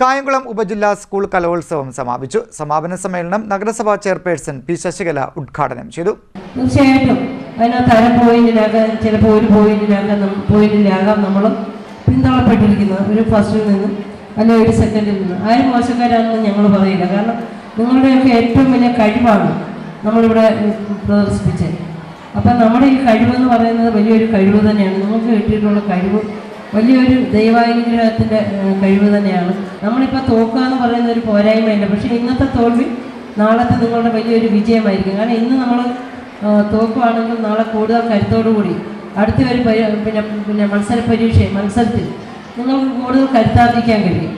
കായംകുളം ഉപജില്ലാ സ്കൂൾ കലോത്സവം സമാപിച്ചു. സമാപന സമ്മേളനം നഗരസഭാ ചെയർപേഴ്സൺ പി ശശികല ഉദ്ഘാടനം ചെയ്തു. തീർച്ചയായിട്ടും ഒരു ഒരു ആരും പറയില്ല. നിങ്ങളുടെയൊക്കെ ഏറ്റവും വലിയ കഴിവാണ് നമ്മളിവിടെ പ്രദർശിപ്പിച്ചത്. അപ്പം നമ്മുടെ ഈ കഴിവെന്ന് പറയുന്നത് വലിയൊരു കഴിവ് തന്നെയാണ്. നിങ്ങൾക്ക് കിട്ടിയിട്ടുള്ള കഴിവ് വലിയൊരു ദൈവാനുഗ്രഹത്തിന്റെ കഴിവ് തന്നെയാണ്. നമ്മളിപ്പോൾ തോക്കുക എന്ന് പറയുന്ന ഒരു പോരായ്മയില്ല പക്ഷേ ഇന്നത്തെ തോൽവി നാളത്തെ നിങ്ങളുടെ വലിയൊരു വിജയമായിരിക്കും. കാരണം ഇന്ന് നമ്മൾ തോക്കുവാണെങ്കിൽ നാളെ കൂടുതൽ കരുത്തോടു കൂടി അടുത്ത ഒരു പിന്നെ പിന്നെ മത്സര പരീക്ഷ മത്സരത്തിൽ നിങ്ങൾക്ക് കൂടുതൽ കരുത്താർജിക്കാൻ കഴിയും.